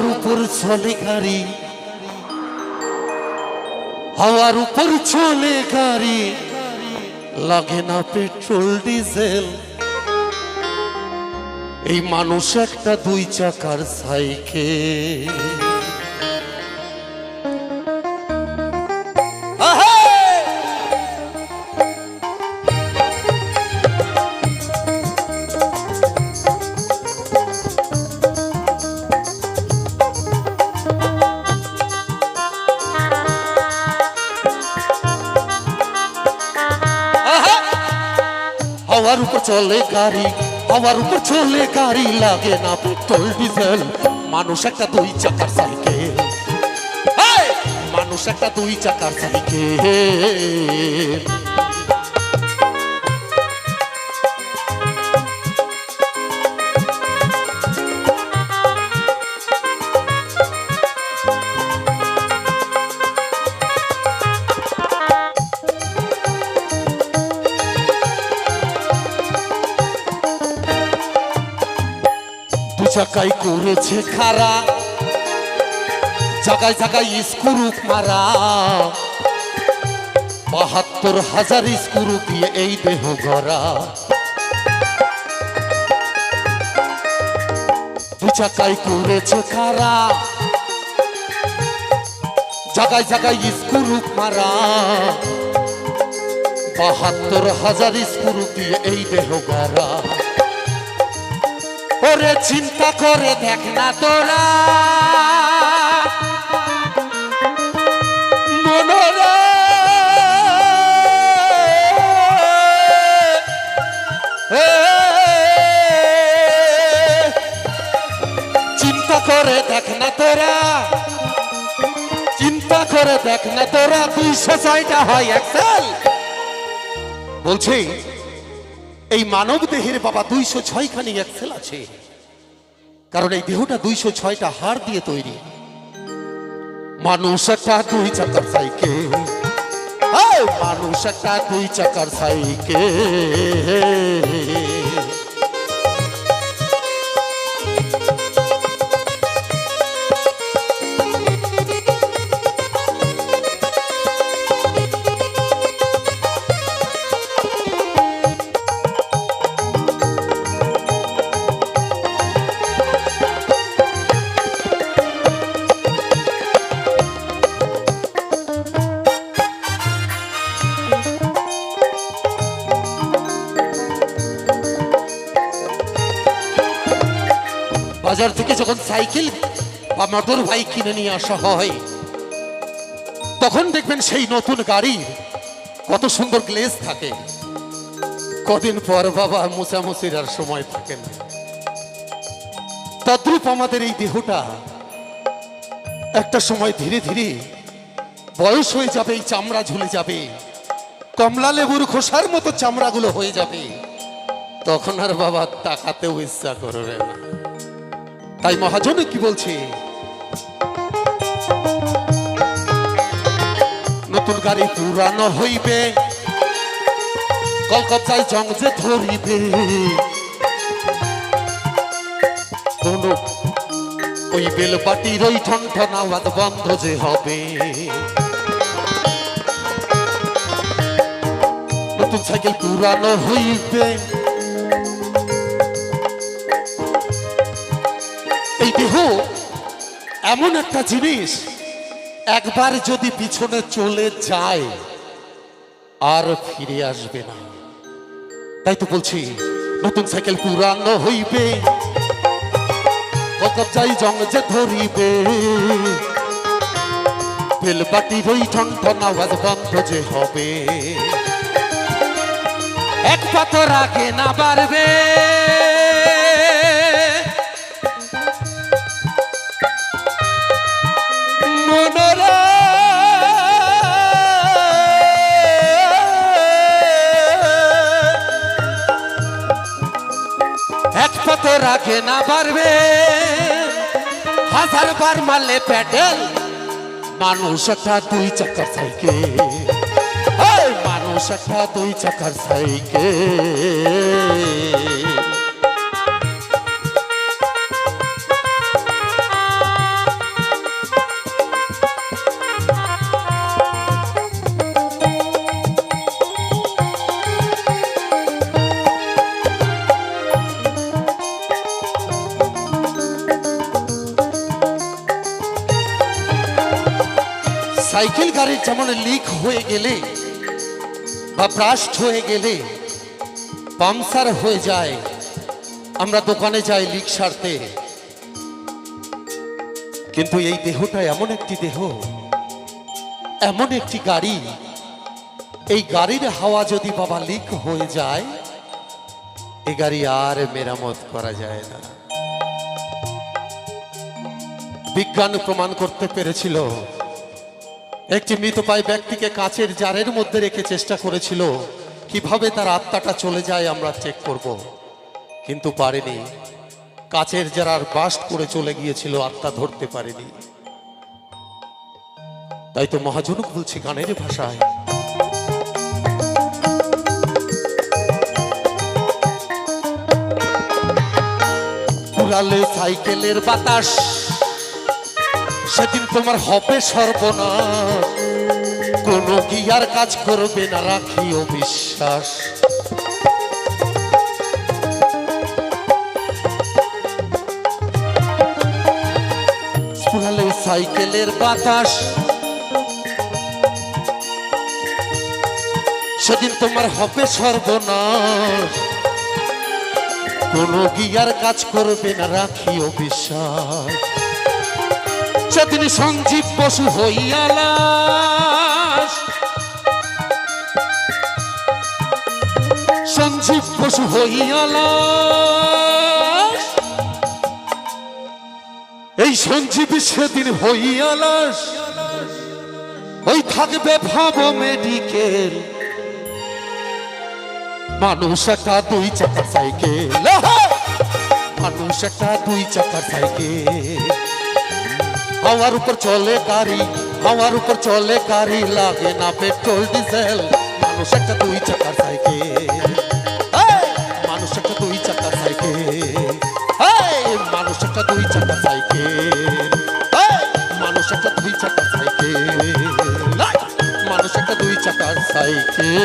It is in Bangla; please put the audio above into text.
হাওয়ার উপর চলে গাড়ি। হাওয়ার উপর চলে গাড়ি। লাগে না পেট্রোল, ডিজেল। এই মানুষ একটা দুই চাকার সাইকেল। হাওয়ার উপর চলে গাড়ি হাওয়ার উপর চলে গাড়ি লাগে না পেট্রোল, ডিজেল মানুষ একটা দুই চাকার সাইকেল! মানুষ একটা দুই চাকার সাইকেল চাকাই করেছে খারা। জায়গায় জায়গায় স্ক্রু মারা। বাহাত্তর হাজার স্ক্রু দিয়ে এই দেহ গড়া। দু করেছে খারা। জায়গায় জায়গায় স্ক্রু মারা। বাহাত্তর হাজার স্ক্রু দিয়ে এই দেহ গড়া। ওরে চিন্তা করে দেখ না তোরা। চিন্তা করে দেখ না তোরা। চিন্তা করে দেখ না তোরা। দুইশো ছয়টা হয় এক্সেল বলছি এই মানব দেহের বাবা দুইশো ছয়খানি এক্সেল আছে। কারণ এই দেহটা দুইশো ছয়টা হাড় দিয়ে তৈরি। মানুষ একটা দুই চাকার সাইকেল। মানুষ একটা দুই চাকার সাইকেল। বাজার থেকে যখন সাইকেল বা মোটর বাইক কিনে নিয়ে আসা হয়, তখন দেখবেন সেই নতুন গাড়ির কত সুন্দর গ্লেজ থাকে। কদিন পর বাবা মোছামুছির আর সময় থাকে না। তদ্রূপ আমাদের এই দেহটা একটা সময় ধীরে ধীরে বয়স হয়ে যাবে, এই চামড়া ঝুলে যাবে, কমলা লেবুর খোসার মতো চামড়াগুলো হয়ে যাবে। তখন আর বাবা তাকাতেও ইচ্ছা করবে না। তাই মহাজনে কি বলছে? নতুন গাড়ি পুরানো হইবে, কলকাতায় জং যে ধরিবে। কোন ওই বেলপাটির ওই ঠন আওয়াজ বন্ধ যে হবে। নতুন সাইকেল পুরানো হইবে এমন একটা জিনিস, একবার যদি পিছনে চলে যায়, আর ফিরে আসবে না। তাই তো বলছি, নতুন সাইকেল পুরানো হইবে, কত চাই জং যে ধরিবে। বেলবাটির ওই ঠন, আওয়াজ বন্ধ যে হবে। এক পাথর আগে না বাড়বে। রাখে না পারবে। হাজার বার মারলে প্যাডেল, মানুষ একটা দুই চাকার সাইকেল। মানুষ একটা দুই চাকার সাইকেল। সাইকেল গাড়ির যেমন লিক হয়ে গেলে বা ব্রাস্ট হয়ে গেলে পামসার হয়ে যায়, আমরা দোকানে যাই লিক সারতে। কিন্তু এই দেহটা এমন একটি দেহ, এমন একটি গাড়ি, এই গাড়ির হাওয়া যদি বাবা লিক হয়ে যায়, এ গাড়ি আর মেরামত করা যায় না। বিজ্ঞান প্রমাণ করতে পেরেছিল একটি মৃতপায় ব্যক্তিকে কাঁচের জারের মধ্যে রেখে চেষ্টা করেছিল। কীভাবে তার আত্মাটা চলে যায় আমরা চেক করব। কিন্তু পারেনি। কাচের জারার বাস্ট করে চলে গিয়েছিল, আত্মা ধরতে পারেনি। তাই তো মহাজনক বলছি গানের ভাষায়। উড়ালে সাইকেলের বাতাস। সেদিন তোমার হবে সর্বনাশ। কোনো কি আর কাজ করবে না, রাখিও বিশ্বাস। সাইকেলের বাতাস। সেদিন তোমার হবে সর্বনাশ। কোনো গিয়ার কাজ করবে না, রাখিও বিশ্বাস। সেদিন সঞ্জীব পশু হইয়ালাস সঞ্জীব পশু হইয়ালাস এই সঞ্জীব সেদিন হইয়ালাস ওই থাকবে ভাব মেডিকেল। মানুষ একটা দুই চাকার সাইকেল। মানুষ একটা দুই চাকার সাইকেল। হাওয়ার উপর চলে গাড়ি হাওয়ার উপর চলে গাড়ি, লাগে না পেট্রোল, ডিজেল। মানুষ একটা দুই চাকার সাইকেল। মানুষ একটা দুই চাকার সাইকেল। মানুষ একটা দুই চাকার সাইকেল। মানুষ একটা দুই চাকার সাইকেল। মানুষ একটা দুই চাকার সাইকেল।